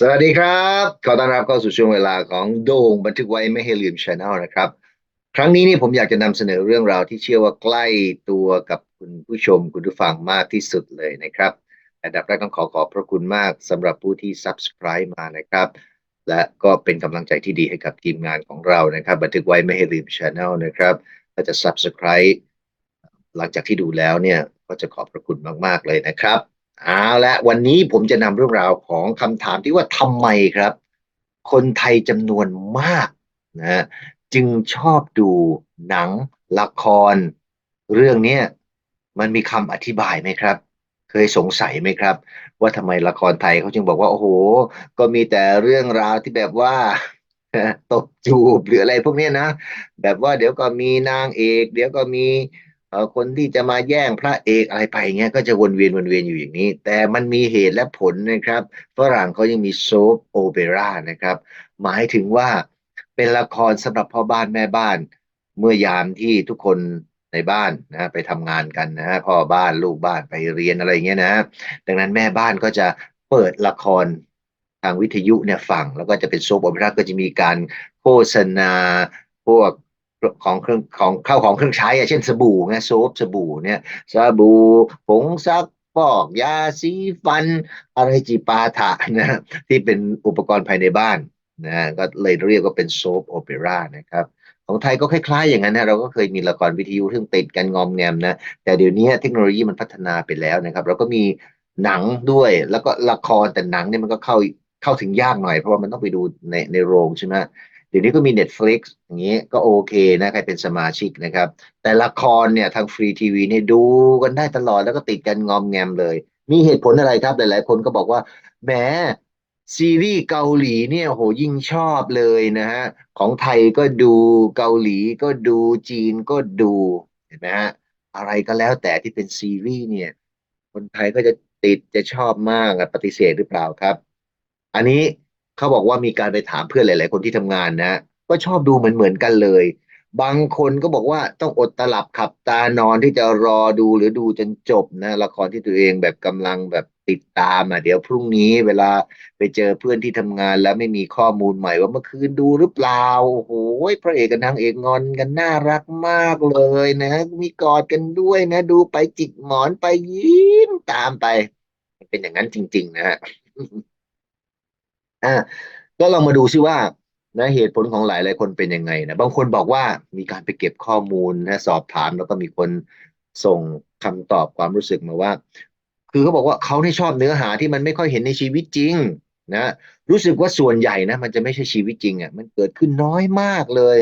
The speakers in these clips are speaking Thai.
สวัสดีครับ ขอต้อนรับเข้าสู่ช่วงเวลาของโด่งบันทึกไว้ไม่ให้ลืมช anel นะครับ ครั้งนี้นี่ผมอยากจะนำเสนอเรื่องราวที่เชื่อว่าใกล้ตัวกับคุณผู้ชมคุณผู้ฟังมากที่สุดเลยนะครับ อันดับแรกต้องขอขอบพระคุณมากสำหรับผู้ที่ subscribe มานะครับ และก็เป็นกำลังใจที่ดีให้กับทีมงานของเรานะครับ บันทึกไว้ไม่ให้ลืมช anel นะครับถ้าจะ subscribe หลังจากที่ดูแล้วเนี่ยก็จะขอบพระคุณมาก ๆ เลยนะครับ เอาละวันนี้ผมจะนำเรื่องราวของคำถามที่ว่าทำไมครับ คนไทยจำนวนมากนะจึงชอบดูหนังละคร เรื่องเนี้มันมีคำอธิบายไหมครับ เคยสงสัยไหมครับ ว่าทำไมละครไทยเขาจึงบอกว่า โอ้โห ก็มีแต่เรื่องราวที่แบบว่าตบจูบหรืออะไรพวกนี้นะ แบบว่าเดี๋ยวก็มีนางเอก เดี๋ยวก็มี คนที่จะมาแย่งพระเอกอะไรไปเงี้ยก็จะวนเวียนวนเวียนอยู่อย่างนี้ แต่มันมีเหตุและผลนะครับฝรั่งเขายังมีโซฟโอเปร่านะครับ หมายถึงว่าเป็นละครสำหรับพ่อบ้านแม่บ้าน เมื่อยามที่ทุกคนในบ้านนะไปทำงานกันนะฮะพ่อบ้านลูกบ้านไปเรียนอะไรเงี้ยนะดังนั้นแม่บ้านก็จะเปิดละครทางวิทยุเนี่ยฟังแล้วก็จะเป็นโซฟโอเปร่าก็จะมีการโฆษณาพวก ของเครื่องของเข้าของเครื่องใช้อะเช่นสบู่ไงโซฟสบู่เนี่ยสบู่ผงซักฟอกยาสีฟัน อะไรจีปาถะนะที่เป็นอุปกรณ์ภายในบ้านนะก็เลยเรียกว่าเป็นโซฟโอเปร่านะครับของไทยก็คล้ายๆอย่างนั้นนะเราก็เคยมีละครวิทยุซึ่งติดกันงอมแงมนะแต่เดี๋ยวนี้เทคโนโลยีมันพัฒนาไปแล้วนะครับ เราก็มีหนังด้วยแล้วก็ละครแต่หนังเนี่ยมันก็เข้าเข้าถึงยากหน่อย เพราะว่ามันต้องไปดูในในโรงใช่ไหม เดี๋ยวนี้ก็มี Netflix อย่างนี้ก็โอเคนะใครเป็นสมาชิกนะครับ แต่ละครเนี่ยทางฟรีทีวีเนี่ยดูกันได้ตลอดแล้วก็ติดกันงอมแงมเลย มีเหตุผลอะไรครับหลาย ๆ คนก็บอกว่าแหมซีรีส์เกาหลีเนี่ยโหยิ่งชอบเลยนะฮะของไทยก็ดูเกาหลีก็ดูจีนก็ดูเห็นไหมฮะอะไรก็แล้วแต่ที่เป็นซีรีส์เนี่ยคนไทยก็จะติดจะชอบมากปฏิเสธหรือเปล่าครับ อันนี้ เขาบอกว่ามีการไปถามเพื่อนหลาย ๆ คนที่ทำงานนะ ก็ชอบดูเหมือนเหมือนกันเลย บางคนก็บอกว่าต้องอดตลับขับตานอนที่จะรอดูหรือดูจนจบนะละครที่ตัวเองแบบกำลังแบบติดตามอะเดี๋ยวพรุ่งนี้เวลาไปเจอเพื่อนที่ทำงานแล้วไม่มีข้อมูลใหม่ว่าเมื่อคืนดูหรือเปล่าโอ้โหพระเอกกับนางเอกงอนกันน่ารักมากเลยนะ มีกอดกันด้วยนะ ดูไปจิกหมอนไปยิ้มตามไป เป็นอย่างนั้นจริง ๆ นะฮะ อ่าก็ลองมาดูซิว่านะเหตุผลของหลายหลายคนเป็นยังไงนะบางคนบอกว่ามีการไปเก็บข้อมูลนะสอบถามแล้วก็มีคนส่งคำตอบความรู้สึกมาว่า คือเขาบอกว่าเขาที่ชอบเนื้อหาที่มันไม่ค่อยเห็นในชีวิตจริงนะรู้สึกว่าส่วนใหญ่นะ มันจะไม่ใช่ชีวิตจริงอะมันเกิดขึ้นน้อยมากเลย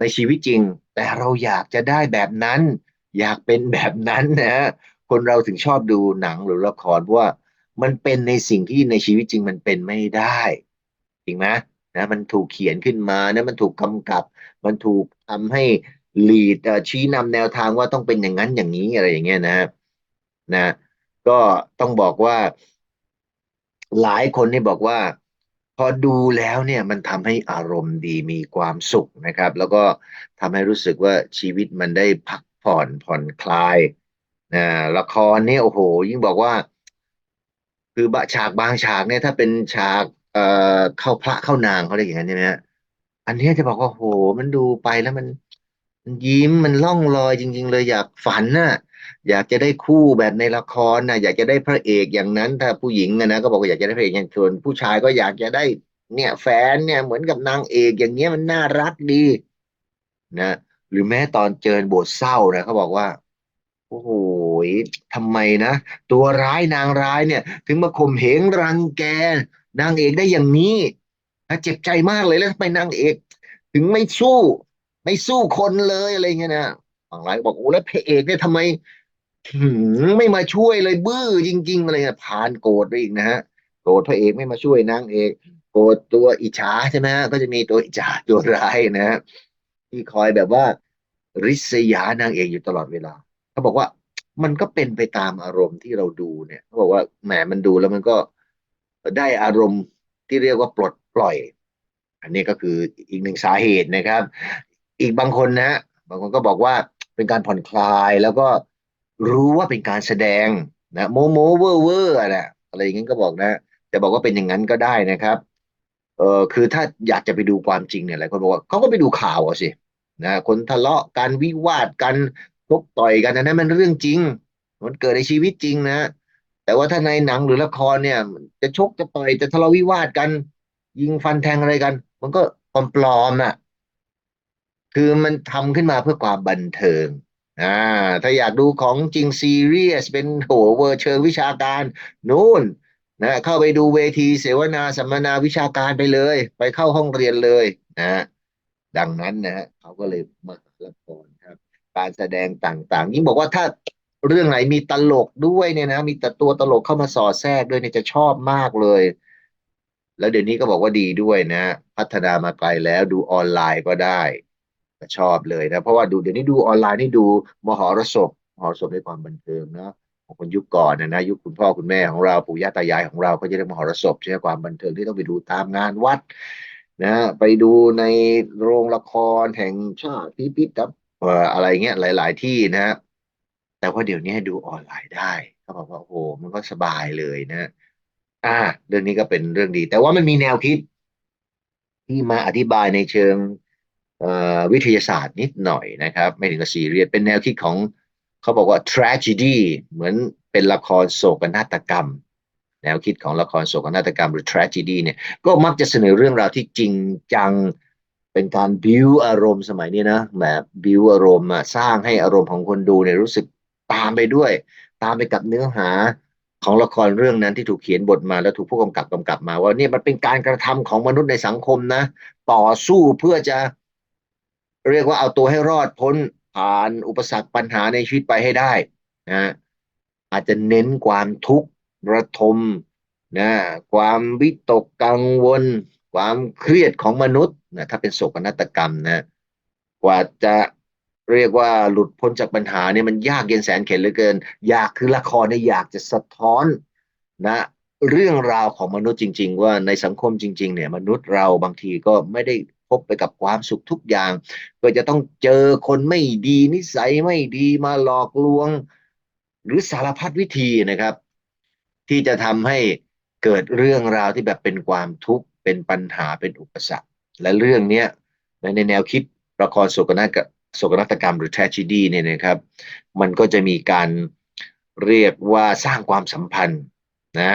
ในชีวิตจริง แต่เราอยากจะได้แบบนั้น อยากเป็นแบบนั้นนะคนเราถึงชอบดูหนังหรือละครเพราะว่า มันเป็นในสิ่งที่ในชีวิตจริงมันเป็นไม่ได้จริงไหมนะมันถูกเขียนขึ้นมานะมันถูกกำกับ มันถูกทำให้ลีดชี้นำแนวทางว่าต้องเป็นอย่างนั้นอย่างนี้อะไรอย่างเงี้ยนะนะก็ต้องบอกว่า หลายคนนี่บอกว่า พอดูแล้วเนี่ยมันทำให้อารมณ์ดีมีความสุขนะครับ แล้วก็ทำให้รู้สึกว่าชีวิตมันได้พักผ่อนผ่อนคลายนะละครเนี่ยโอ้โห ยิ่งบอกว่า คือบะฉากบางฉากเนี่ยถ้าเป็นฉากเอ่อเข้าพระเข้านางเขาเรียกอย่างนั้นใช่ไหมฮะอันเนี้ยจะบอกว่าโห มันดูไปแล้วมันมันยิ้มมันล่องลอยจริง ๆ เลยอยากฝันน่ะ อยากจะได้คู่แบบในละครน่ะ อยากจะได้พระเอกอย่างนั้น ถ้าผู้หญิงอะนะก็บอกว่าอยากจะได้พระเอกอย่างส่วนผู้ชายก็อยากจะได้เนี่ยแฟนเนี่ยเหมือนกับนางเอกอย่างเงี้ยมันน่ารักดีนะหรือแม้ตอนเจอโบทเศร้านะเขาบอกว่า โอ้โห ทำไมนะ ตัวร้ายนางร้ายเนี่ย ถึงมาข่มเหงรังแก นางเอกได้อย่างนี้นะเจ็บใจมากเลยแล้วทำไมนางเอก ถึงไม่สู้ ไม่สู้คนเลยอะไรเงี้ยนะบางรายบอกโอ้แล้วพระเอกเนี่ยทำไมไม่มาช่วยเลยบื้อจริง ๆ อะไรเงี้ยพานโกรธไปอีกนะฮะโกรธพระเอกไม่มาช่วยนางเอกโกรธตัวอิจฉาใช่ไหมก็จะมีตัวอิจฉาตัวร้ายนะฮะที่คอยแบบว่าริษยานางเอกอยู่ตลอดเวลา เขาบอกว่า มันก็เป็นไปตามอารมณ์ที่เราดูเนี่ยเขาบอกว่าแหมมันดูแล้วมันก็ได้อารมณ์ที่เรียกว่าปลดปล่อย อันนี้ก็คืออีกหนึ่งสาเหตุนะครับ อีกบางคนนะบางคนก็บอกว่าเป็นการผ่อนคลายแล้วก็รู้ว่าเป็นการแสดงนะโมโมเวอร์เวอร์นะอะไรอย่างงี้ก็บอกนะจะบอกว่าเป็นอย่างนั้นก็ได้นะครับเออคือถ้าอยากจะไปดูความจริงเนี่ยหลายคนบอกว่าเขาก็ไปดูข่าวอะสินะคนทะเลาะกันวิวาทกัน ชกต่อยกันอันนั้นมันเรื่องจริง มันเกิดในชีวิตจริงนะ แต่ว่าถ้าในหนังหรือละครเนี่ย จะชกจะต่อยจะทะเลาะวิวาทกัน ยิงฟันแทงอะไรกัน มันก็ปลอมๆอะ คือมันทำขึ้นมาเพื่อความบันเทิงอ่าถ้าอยากดูของจริงซีเรียสเป็นโหเวอร์เชิงวิชาการนู่นนะเข้าไปดูเวทีเสวนาสัมมนาวิชาการไปเลย ไปเข้าห้องเรียนเลยนะดังนั้นนะฮะเขาก็เลยมาหาละคร การแสดงต่างๆยิ่งบอกว่าถ้าเรื่องไหนมีตลกด้วยเนี่ยนะ มีแต่ตัวตลกเข้ามาสอดแทรกด้วยเนี่ยจะชอบมากเลย แล้วเดี๋ยวนี้ก็บอกว่าดีด้วยนะ พัฒนามาไกลแล้วดูออนไลน์ก็ได้ชอบเลยนะ เพราะว่าดูเดี๋ยวนี้ดูออนไลน์นี่ดูมหรสพมหรสพในความบันเทิงเนาะของคนยุคก่อนนะนะยุคคุณพ่อคุณแม่ของเราปู่ย่าตายายของเราก็จะเรียกมหรสพใช่ไหมความบันเทิงที่ต้องไปดูตามงานวัดนะ ไปดูในโรงละครแห่งชาติพิพิธภัณฑ์ อะไรเงี้ยหลาย ๆ ที่นะ แต่ว่าเดี๋ยวนี้ดูออนไลน์ได้เขาบอกว่าโอ้โหมันก็สบายเลยนะ อ่า เรื่องนี้ก็เป็นเรื่องดี แต่ว่ามันมีแนวคิด ที่มาอธิบายในเชิงวิทยาศาสตร์นิดหน่อยนะครับ ไม่ถึงกับซีเรียสเป็นแนวคิดของเขาบอกว่า tragedy เหมือนเป็นละครโศกนาฏกรรม แนวคิดของละครโศกนาฏกรรมหรือ tragedy เนี่ยก็มักจะเสนอเรื่องราวที่จริงจัง เป็นการบิวอารมณ์สมัยนี้นะแบบบิวอารมณ์สร้างให้อารมณ์ของคนดูเนี่ยรู้สึกตามไปด้วย ตามไปกับเนื้อหาของละครเรื่องนั้นที่ถูกเขียนบทมาแล้วถูกผู้กำกับกำกับมา ว่าเนี่ยมันเป็นการกระทำของมนุษย์ในสังคมนะ ต่อสู้เพื่อจะ เรียกว่าเอาตัวให้รอดพ้นผ่านอุปสรรคปัญหาในชีวิตไปให้ได้นะอาจจะเน้นความทุกข์ระทมนะความวิตกกังวล ความเครียดของมนุษย์นะถ้าเป็นโศกนาฏกรรมนะกว่าจะเรียกว่าหลุดพ้นจากปัญหาเนี่ยมันยากเย็นแสนเข็ญเหลือเกิน อยากคือละครเนี่ยอยากจะสะท้อนนะ เรื่องราวของมนุษย์จริง ๆ ว่าในสังคมจริง ๆ เนี่ย มนุษย์เราบางทีก็ไม่ได้พบไปกับความสุขทุกอย่าง ก็จะต้องเจอคนไม่ดีนิสัยไม่ดีมาหลอกลวง หรือสารพัดวิธีนะครับ ที่จะทำให้เกิดเรื่องราวที่แบบเป็นความทุกข์ เป็นปัญหาเป็นอุปสรรค และเรื่องนี้ในแนวคิดละครโศกนาฏโศกนาฏกรรมหรือ tragedy เนี่ยนะครับ มันก็จะมีการเรียกว่าสร้างความสัมพันธ์นะ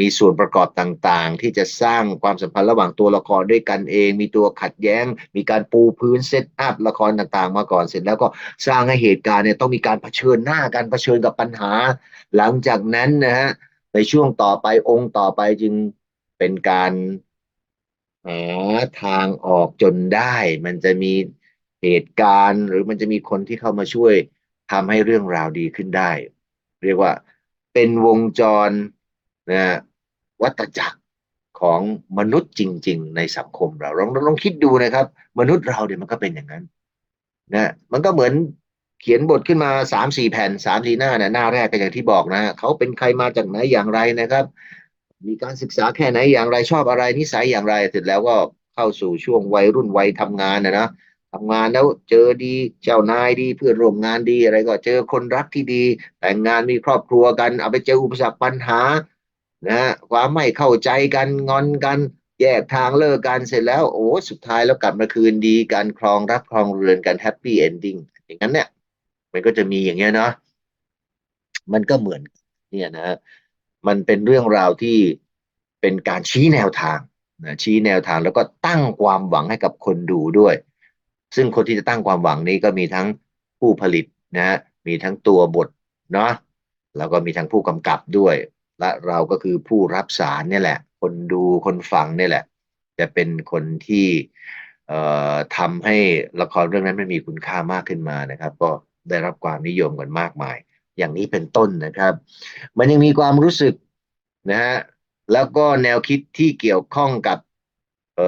มีส่วนประกอบต่างๆ ที่จะสร้างความสัมพันธ์ระหว่างตัวละครด้วยกันเอง มีตัวขัดแย้ง มีการปูพื้นเซตอัพละครต่างๆ มาก่อนเสร็จแล้วก็สร้างให้เหตุการณ์เนี่ยต้องมีการเผชิญหน้ากันเผชิญกับปัญหา หลังจากนั้นนะฮะในช่วงต่อไปองค์ต่อไปจึงเป็นการ หาทางออกจนได้ มันจะมีเหตุการณ์ หรือมันจะมีคนที่เข้ามาช่วยทำให้เรื่องราวดีขึ้นได้ เรียกว่าเป็นวงจรนะวัฏจักรของมนุษย์จริง ๆ ในสังคมเราลองลองคิดดูนะครับ มนุษย์เราเนี่ยมันก็เป็นอย่างนั้นนะมันก็เหมือนเขียนบทขึ้นมาสามสี่แผ่นสามสี่หน้านี่ยหน้าแรกก็อย่างที่บอกนะเขาเป็นใครมาจากไหนอย่างไรนะครับ มีการศึกษาแค่ไหนอย่างไรชอบอะไรนิสัยอย่างไรเสร็จแล้วก็เข้าสู่ช่วงวัยรุ่นวัยทำงานนะนะทำงานแล้วเจอดีเจ้านายดีเพื่อนร่วมงานดีอะไรก็เจอคนรักที่ดี แต่งงานมีครอบครัวกัน เอาไปเจออุปสรรคปัญหานะความไม่เข้าใจกันงอนกันแยกทางเลิกกันเสร็จแล้วโอ้สุดท้ายแล้วกลับมาคืนดีกันครองรักครองเรือนกันแฮปปี้เอนดิ้งอย่างนั้นเนี่ย มันก็จะมีอย่างเงี้ยเนาะมันก็เหมือนเนี่ยนะ มันเป็นเรื่องราวที่เป็นการชี้แนวทางนะชี้แนวทางแล้วก็ตั้งความหวังให้กับคนดูด้วย ซึ่งคนที่จะตั้งความหวังนี้ก็มีทั้งผู้ผลิตนะมีทั้งตัวบทเนาะแล้วก็มีทั้งผู้กำกับด้วย และเราก็คือผู้รับสารเนี่ยแหละ คนดูคนฟังเนี่ยแหละ จะเป็นคนที่ทำให้ละครเรื่องนั้นมันมีคุณค่ามากขึ้นมานะครับ ก็ได้รับความนิยมกันมากมาย อย่างนี้เป็นต้นนะครับ มันยังมีความรู้สึกนะฮะแล้วก็แนวคิดที่เกี่ยวข้องกับเ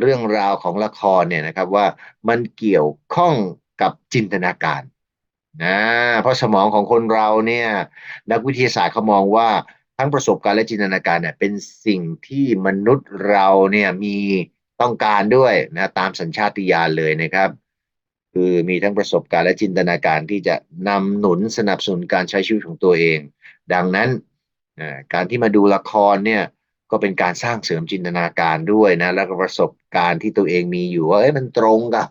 เรื่องราวของละครเนี่ยนะครับว่ามันเกี่ยวข้องกับจินตนาการนะเพราะสมองของคนเราเนี่ยนักวิทยาศาสตร์เขามองว่าทั้งประสบการณ์และจินตนาการเนี่ยเป็นสิ่งที่มนุษย์เราเนี่ยมีต้องการด้วยนะตามสัญชาติญาณเลยนะครับ คือมีทั้งประสบการณ์และจินตนาการที่จะนำหนุนสนับสนุนการใช้ชีวิตของตัวเอง ดังนั้นการที่มาดูละครเนี่ยก็เป็นการสร้างเสริมจินตนาการด้วยนะแล้วก็ประสบการณ์ที่ตัวเองมีอยู่ว่าเอ้ยมันตรงกับ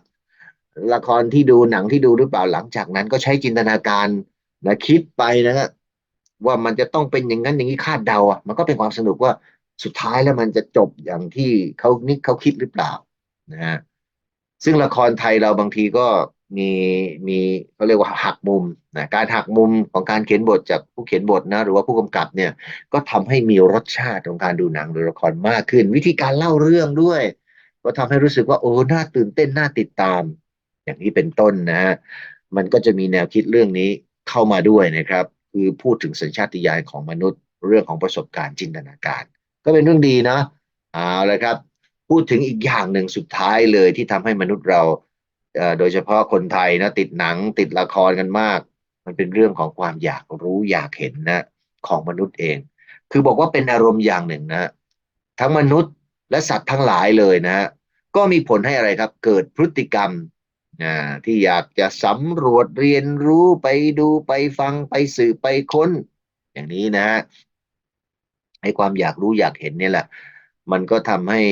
ละครที่ดูหนังที่ดูหรือเปล่าหลังจากนั้นก็ใช้จินตนาการนะคิดไปนะว่ามันจะต้องเป็นอย่างนั้นอย่างนี้คาดเดาอะมันก็เป็นความสนุกว่าสุดท้ายแล้วมันจะจบอย่างที่เขานิกเขาคิดหรือเปล่านะฮะ ซึ่งละครไทยเราบางทีก็มีมีเขาเรียกว่าหักมุมนะการหักมุมของการเขียนบทจากผู้เขียนบทนะหรือว่าผู้กำกับเนี่ยก็ทำให้มีรสชาติของการดูหนังหรือละครมากขึ้น วิธีการเล่าเรื่องด้วย ก็ทำให้รู้สึกว่าโอ้น่าตื่นเต้นน่าติดตาม อย่างนี้เป็นต้นนะฮะมันก็จะมีแนวคิดเรื่องนี้เข้ามาด้วยนะครับ คือพูดถึงสัญชาติญาณของมนุษย์เรื่องของประสบการณ์จินตนาการ ก็เป็นเรื่องดีนะเอาละครับ พูดถึงอีกอย่างหนึ่งสุดท้ายเลยที่ทำให้มนุษย์เราโดยเฉพาะคนไทยนะติดหนังติดละครกันมาก มันเป็นเรื่องของความอยากรู้อยากเห็นนะของมนุษย์เอง คือบอกว่าเป็นอารมณ์อย่างหนึ่งนะ ทั้งมนุษย์และสัตว์ทั้งหลายเลยนะ ก็มีผลให้อะไรครับ เกิดพฤติกรรมอ่าที่อยากจะสำรวจเรียนรู้ไปดูไปฟังไปสืบไปค้น อย่างนี้นะให้ความอยากรู้อยากเห็นเนี่ยแหละ มันก็ทำให้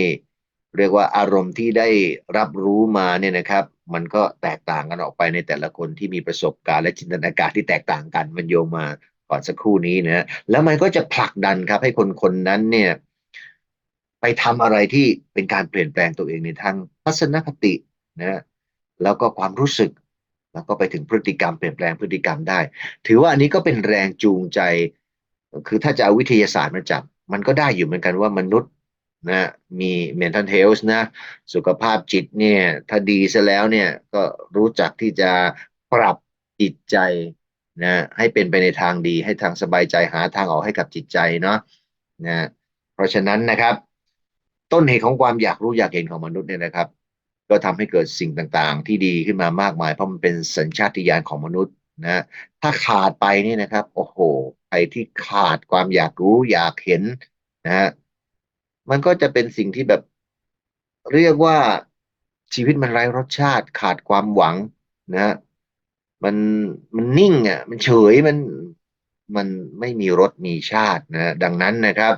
เรียกว่าอารมณ์ที่ได้รับรู้มาเนี่ยนะครับ มันก็แตกต่างกันออกไปในแต่ละคนที่มีประสบการณ์และจินตนาการที่แตกต่างกันมันโยงมาก่อนสักครู่นี้นะแล้วมันก็จะผลักดันครับ ให้คนคนนั้นเนี่ย ไปทำอะไรที่เป็นการเปลี่ยนแปลงตัวเองในทางทัศนคตินะแล้วก็ความรู้สึก แล้วก็ไปถึงพฤติกรรมเปลี่ยนแปลงพฤติกรรมได้ ถือว่าอันนี้ก็เป็นแรงจูงใจ คือถ้าจะเอาวิทยาศาสตร์มาจับมันก็ได้อยู่เหมือนกันว่ามนุษย์ นะมี mental health นะสุขภาพจิตเนี่ยถ้าดีซะแล้วเนี่ยก็รู้จักที่จะปรับจิตใจนะให้เป็นไปในทางดีให้ทางสบายใจหาทางออกให้กับจิตใจเนาะนะเพราะฉะนั้นนะครับ ต้นเหตุของความอยากรู้อยากเห็นของมนุษย์เนี่ยนะครับ ก็ทำให้เกิดสิ่งต่างๆ ที่ดีขึ้นมามากมาย เพราะมันเป็นสัญชาติญาณของมนุษย์นะถ้าขาดไปนี่นะครับโอ้โหใครที่ขาดความอยากรู้อยากเห็นนะฮะ มันก็จะเป็นสิ่งที่แบบ เรียกว่าชีวิตมันไร้รสชาติขาดความหวังนะฮะมันมันนิ่งอะ มันเฉยมันมันไม่มีรสมีชาตินะดังนั้นนะครับ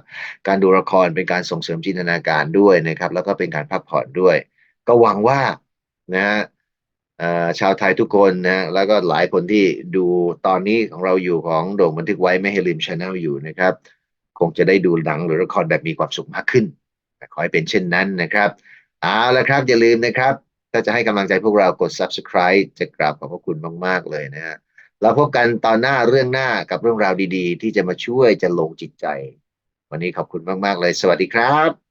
การดูละครเป็นการส่งเสริมจินตนาการด้วยนะครับ แล้วก็เป็นการพักผ่อนด้วย ก็หวังว่านะฮะชาวไทยทุกคนนะแล้วก็หลายคนที่ดูตอนนี้ของเราอยู่ของโด่งบันทึกไว้ไม่ให้ลืมช anel อยู่นะครับ คงจะได้ดูหนังหรือละครแบบมีความสุขมากขึ้น ขอให้เป็นเช่นนั้นนะครับ เอาละครับ อย่าลืมนะครับ ถ้าจะให้กำลังใจพวกเรากด subscribe จะกราบขอบพระคุณมาก ๆ เลยนะฮะเราพบกันตอนหน้าเรื่องหน้ากับเรื่องราวดี ๆ ที่จะมาช่วยจะลงจิตใจ วันนี้ขอบคุณมาก ๆ เลย สวัสดีครับ